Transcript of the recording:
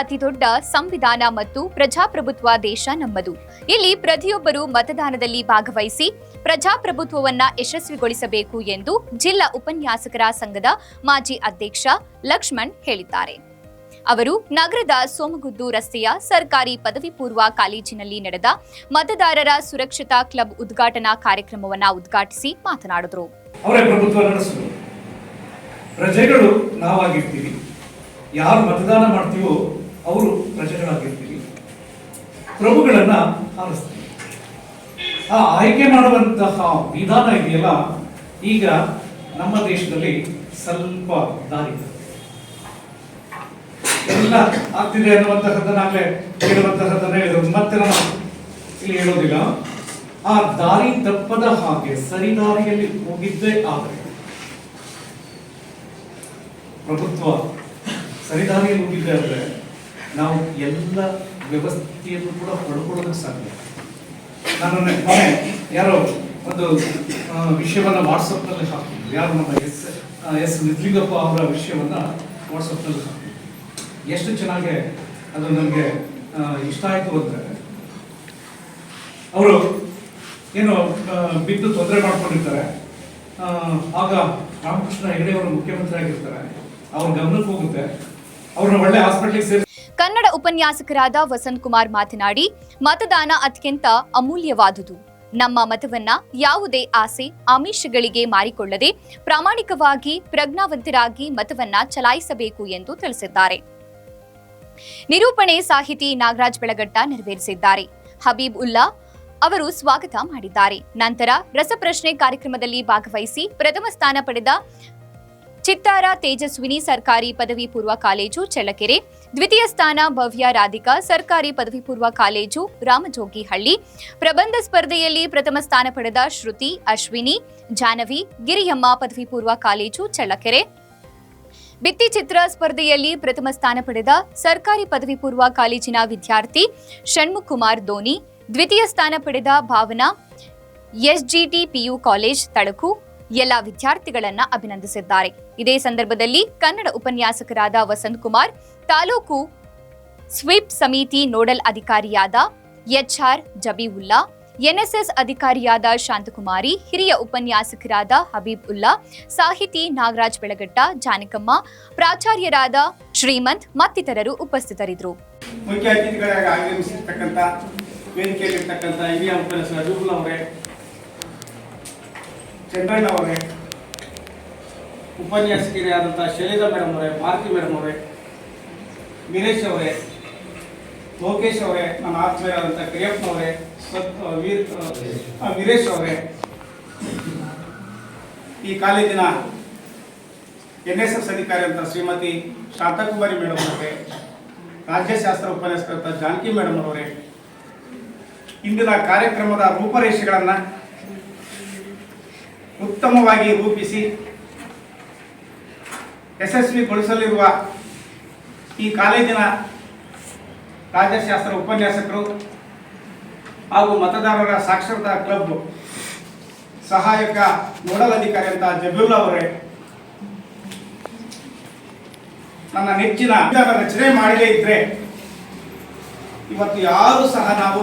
ಅತಿದೊಡ್ಡ ಸಂವಿಧಾನ ಮತ್ತು ಪ್ರಜಾಪ್ರಭುತ್ವ ದೇಶ ನಮ್ಮದು. ಇಲ್ಲಿ ಪ್ರತಿಯೊಬ್ಬರು ಮತದಾನದಲ್ಲಿ ಭಾಗವಹಿಸಿ ಪ್ರಜಾಪ್ರಭುತ್ವವನ್ನ ಯಶಸ್ವಿಗೊಳಿಸಬೇಕು ಎಂದು ಜಿಲ್ಲಾ ಉಪನ್ಯಾಸಕರ ಸಂಘದ ಮಾಜಿ ಅಧ್ಯಕ್ಷ ಲಕ್ಷ್ಮಣ್ ಹೇಳಿದ್ದಾರೆ. ಅವರು ನಗರದ ಸೋಮಗುದ್ದು ರಸ್ತೆಯ ಸರ್ಕಾರಿ ಪದವಿ ಪೂರ್ವ ಕಾಲೇಜಿನಲ್ಲಿ ನಡೆದ ಮತದಾರರ ಸುರಕ್ಷತಾ ಕ್ಲಬ್ ಉದ್ಘಾಟನಾ ಕಾರ್ಯಕ್ರಮವನ್ನ ಉದ್ಘಾಟಿಸಿ ಮಾತನಾಡಿದರು. ಪ್ರಜೆಗಳು ನಾವಾಗಿರ್ತೀವಿ. ಯಾರು ಮತದಾನ ಮಾಡ್ತೀವೋ ಅವರು ಪ್ರಜೆಗಳಾಗಿರ್ತೀವಿ ಪ್ರಭುಗಳನ್ನ ಆರಿಸ್ತೀವಿ ಆ ಆಯ್ಕೆ ಮಾಡುವಂತಹ ವಿಧಾನ ಇದೆಯಲ್ಲ, ಈಗ ನಮ್ಮ ದೇಶದಲ್ಲಿ ಸ್ವಲ್ಪ ದಾರಿ ಎಲ್ಲ ಆಗ್ತಿದೆ ಅನ್ನುವಂತಹದ್ದನ್ನಾಗಲೇ ಹೇಳುವಂತಹದ್ದನ್ನ ಹೇಳಿದ್ರು. ಮತ್ತೆ ನಾನು ಇಲ್ಲಿ ಹೇಳೋದಿಲ್ಲ. ಆ ದಾರಿ ತಪ್ಪದ ಹಾಗೆ ಸರಿದಾರಿಯಲ್ಲಿ ಹೋಗಿದ್ದೇ ಆದರೆ ಪ್ರಭುತ್ವ ಸರಿದಾರಿಯಲ್ಲಿ ಹೋಗಿದ್ದೆ ಆದರೆ ನಾವು ಎಲ್ಲ ವ್ಯವಸ್ಥೆಯನ್ನು ಕೂಡ ಪಡ್ಕೊಳ್ಳೋದಕ್ಕೆ ಸಾಧ್ಯ. ನಾನು ಮೊನ್ನೆ ಯಾರೋ ಒಂದು ವಿಷಯವನ್ನು ವಾಟ್ಸಪ್ನಲ್ಲಿ ಹಾಕ್ತಿದ್ರು ಯಾರು ನಮ್ಮ ಎಸ್ ಎಸ್ ನಿದ್ರಿಗಪ್ಪ ಅವರ ವಿಷಯವನ್ನು ವಾಟ್ಸಪ್ನಲ್ಲಿ ಹಾಕ್ತಿದ್ರು ಎಷ್ಟು ಚೆನ್ನಾಗಿ ಅದು ನನಗೆ ಇಷ್ಟ ಆಯಿತು ಅಂದರೆ, ಅವರು ಏನು ಬಿದ್ದು ತೊಂದರೆ ಮಾಡ್ಕೊಂಡಿರ್ತಾರೆ. ಆಗ ರಾಮಕೃಷ್ಣ ಹೆಗಡೆಯವರು ಮುಖ್ಯಮಂತ್ರಿ ಆಗಿರ್ತಾರೆ ಅವ್ರ ಗಮನಕ್ಕೆ ಹೋಗುತ್ತೆ. ಕನ್ನಡ ಉಪನ್ಯಾಸಕರಾದ ವಸಂತ್ ಕುಮಾರ್ ಮಾತನಾಡಿ, ಮತದಾನ ಅತ್ಯಂತ ಅಮೂಲ್ಯವಾದುದು. ನಮ್ಮ ಮತವನ್ನ ಯಾವುದೇ ಆಸೆ, ಆಮಿಷಗಳಿಗೆ ಮಾರಿಕೊಳ್ಳದೆ ಪ್ರಾಮಾಣಿಕವಾಗಿ ಪ್ರಜ್ಞಾವಂತರಾಗಿ ಮತವನ್ನ ಚಲಾಯಿಸಬೇಕು ಎಂದು ತಿಳಿಸಿದ್ದಾರೆ. ನಿರೂಪಣೆ ಸಾಹಿತಿ ನಾಗರಾಜ್ ಬೆಳಗಟ್ಟ ನೆರವೇರಿಸಿದ್ದಾರೆ. ಹಬೀಬ್ ಉಲ್ಲಾ ಅವರು ಸ್ವಾಗತ ಮಾಡಿದ್ದಾರೆ. ನಂತರ ರಸಪ್ರಶ್ನೆ ಕಾರ್ಯಕ್ರಮದಲ್ಲಿ ಭಾಗವಹಿಸಿ ಪ್ರಥಮ ಸ್ಥಾನ ಪಡೆದ ಚಿತ್ತಾರ ತೇಜಸ್ವಿನಿ ಸರ್ಕಾರಿ ಪದವಿ ಪೂರ್ವ ಕಾಲೇಜು ಚಳ್ಳಕೆರೆ. ದ್ವಿತೀಯ ಸ್ಥಾನ ಭವ್ಯ ರಾಧಿಕಾ ಸರ್ಕಾರಿ ಪದವಿ ಪೂರ್ವ ಕಾಲೇಜು ರಾಮಜೋಗಿಹಳ್ಳಿ. ಪ್ರಬಂಧ ಸ್ಪರ್ಧೆಯಲ್ಲಿ ಪ್ರಥಮ ಸ್ಥಾನ ಪಡೆದ ಶ್ರುತಿ, ಅಶ್ವಿನಿ ಜಾನವಿ ಗಿರಿಯಮ್ಮ ಪದವಿ ಪೂರ್ವ ಕಾಲೇಜು ಚಳ್ಳಕೆರೆ. ಭಿತ್ತಿಚಿತ್ರ ಸ್ಪರ್ಧೆಯಲ್ಲಿ ಪ್ರಥಮ ಸ್ಥಾನ ಪಡೆದ ಸರ್ಕಾರಿ ಪದವಿ ಪೂರ್ವ ಕಾಲೇಜಿನ ವಿದ್ಯಾರ್ಥಿ ಷಣ್ಮುಖ್ ಕುಮಾರ್ ಧೋನಿ. ದ್ವಿತೀಯ ಸ್ಥಾನ ಪಡೆದ Bhavana, SGT PU college, Talaku. ಎಲ್ಲ ವಿದ್ಯಾರ್ಥಿಗಳನ್ನ ಅಭಿನಂದಿಸಿದ್ದಾರೆ. ಇದೇ ಸಂದರ್ಭದಲ್ಲಿ ಕನ್ನಡ ಉಪನ್ಯಾಸಕರಾದ ವಸಂತ್ ಕುಮಾರ್, ತಾಲೂಕು ಸ್ವೀಪ್ ಸಮಿತಿ ನೋಡಲ್ ಅಧಿಕಾರಿಯಾದ ಎಚ್ಆರ್ ಜಬೀವುಲ್ಲಾ, ಎನ್ಎಸ್ಎಸ್ ಅಧಿಕಾರಿಯಾದ ಶಾಂತಕುಮಾರಿ, ಹಿರಿಯ ಉಪನ್ಯಾಸಕರಾದ ಹಬೀಬ್ ಉಲ್ಲಾ, ಸಾಹಿತಿ ನಾಗರಾಜ್ ಬೆಳಗಟ್ಟ, ಜಾನಕಮ್ಮ, ಪ್ರಾಚಾರ್ಯರಾದ ಶ್ರೀಮಂತ್ ಮತ್ತಿತರರು ಉಪಸ್ಥಿತರಿದ್ದರು. ಮುಖ್ಯ ಅತಿಥಿಗಳಾಗಿ ಆಗಮಿಸಿರ್ತಕ್ಕಂಥ, ವೇದಿಕೆಯಲ್ಲಿರ್ತಕ್ಕಂಥ ಹಿರಿಯ ಉಪನ್ಯಾಸ ಅಜೂಬುಲ್ ಅವರೇ ಚಂದ್ರಣ್ಣ ಅವರೇ ಉಪನ್ಯಾಸಕಿರಿಯಾದಂಥ ಶೈಲಜಾ ಮೇಡಮ್ ಅವರೇ ಭಾರತಿ ಮೇಡಮ್ ಅವರೇ ವೀರೇಶ್ ಅವರೇ, ಲೋಕೇಶ್ ಅವರೇ, ನನ್ನ ಆತ್ಮೀಯರಾದಂಥ ಕರಿಯಪ್ಪನವರೇ ಸತ್ ವೀರ್ ವೀರೇಶ್ ಅವರೇ, ಈ ಕಾಲೇಜಿನ ಎನ್ ಎಸ್ ಎಸ್ ಅಧಿಕಾರಿ ಅಂತ ಶ್ರೀಮತಿ ಶಾಂತಕುಮಾರಿ ಮೇಡಮ್ ಅವರೇ, ರಾಜ್ಯಶಾಸ್ತ್ರ ಉಪನ್ಯಾಸಕರಂತ ಜಾನಕಿ ಮೇಡಮ್ ಅವರೇ, ಇಂದಿನ ಕಾರ್ಯಕ್ರಮದ ರೂಪರೇಷೆಗಳನ್ನು ಉತ್ತಮವಾಗಿ ರೂಪಿಸಿ ಯಶಸ್ವಿಗೊಳಿಸಲಿರುವ ಈ ಕಾಲೇಜಿನ ರಾಜ್ಯಶಾಸ್ತ್ರ ಉಪನ್ಯಾಸಕರು ಹಾಗೂ ಮತದಾರರ ಸಾಕ್ಷರತಾ ಕ್ಲಬ್ ಸಹಾಯಕ ನೋಡಲ್ ಅಧಿಕಾರಿ ಅಂತ ಜಬೀಲ್ ಅವರೇ, ನನ್ನ ನೆಚ್ಚಿನ ರಚನೆ ಮಾಡದೇ ಇದ್ರೆ ಇವತ್ತು ಯಾರು ಸಹ ನಾವು